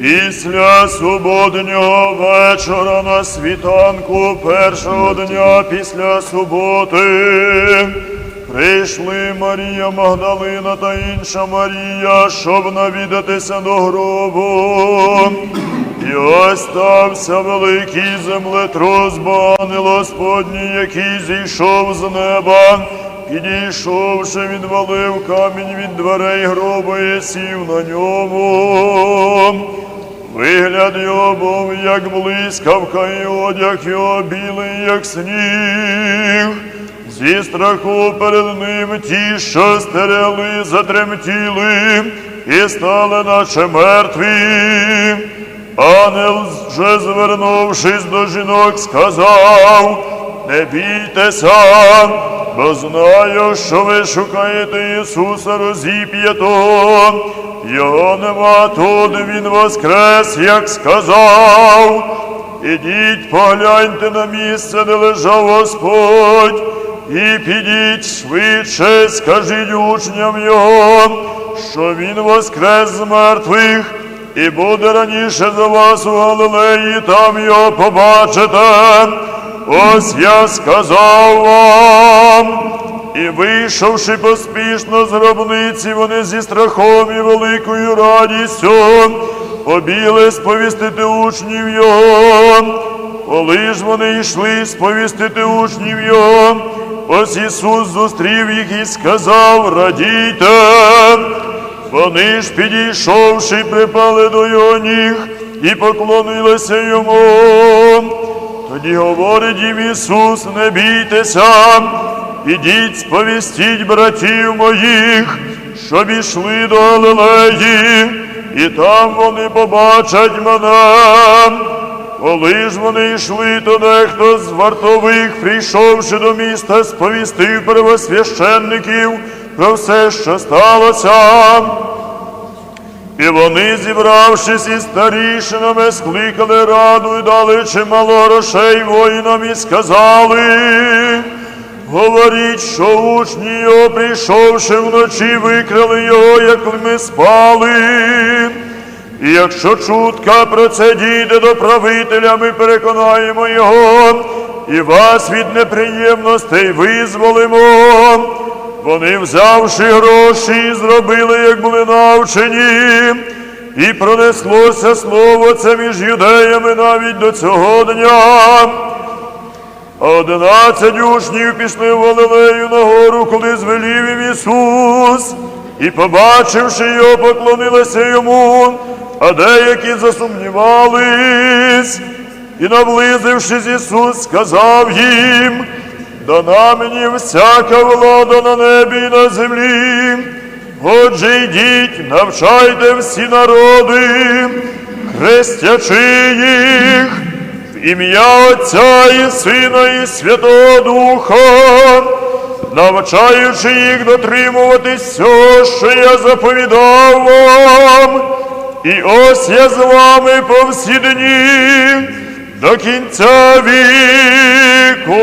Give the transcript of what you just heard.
Після суботнього вечора на світанку першого дня після суботи прийшли Марія Магдалина та інша Марія, щоб навідатися до гробу. І ось стався великий землетрус, бо Господній, який зійшов з неба, підійшовши, відвалив камінь від дверей гробу і сів на ньому. Вигляд його був, як блискавка, і одяг його білий, як сніг. Зі страху перед ним ті, що стерели, затремтіли, і стали, наче мертві. Ангел же, звернувшись до жінок, сказав, не бійтеся, бо знаю, що ви шукаєте Ісуса розіп'ятого. Його нема тут, Він воскрес, як сказав. Ідіть, погляньте на місце, де лежав Господь, і підіть швидше, скажіть учням Його, що Він воскрес з мертвих, і буде раніше за вас у Галилеї, там його побачите. Ось я сказав вам. І вийшовши поспішно з гробниці, вони зі страхом і великою радістю побіли сповістити учнів його. Коли ж вони йшли сповістити учнів його, ось Ісус зустрів їх і сказав, радійте. Вони ж підійшовши, припали до його ніг і поклонилися йому. Тоді говорить їм Ісус, не бійтеся, ідіть, сповістіть братів моїх, щоб ішли до Галилеї, і там вони побачать мене. Коли ж вони йшли, то дехто з вартових, прийшовши до міста, сповістив первосвященників про все, що сталося. І вони, зібравшись із старішинами, скликали раду і дали чимало грошей воїнам і сказали, говоріть, що учні його, прийшовши вночі, викрали його, як ми спали. І якщо чутка про це дійде до правителя, ми переконаємо його, і вас від неприємностей визволимо. Вони, взявши гроші, зробили, як були навчені, і пронеслося слово це між юдеями навіть до цього дня. Одинадцять учнів пішли в Галилею на гору, коли звелів їм Ісус, і, побачивши його, поклонилися йому, а деякі засумнівались, і, наблизившись, Ісус сказав їм, дана мені всяка влада на небі і на землі. Отже, йдіть, навчайте всі народи, хрестячи їх в ім'я Отця і Сина і Святого Духа, навчаючи їх дотримуватись всього, що я заповідав вам. І ось я з вами по всі дні до кінця віку.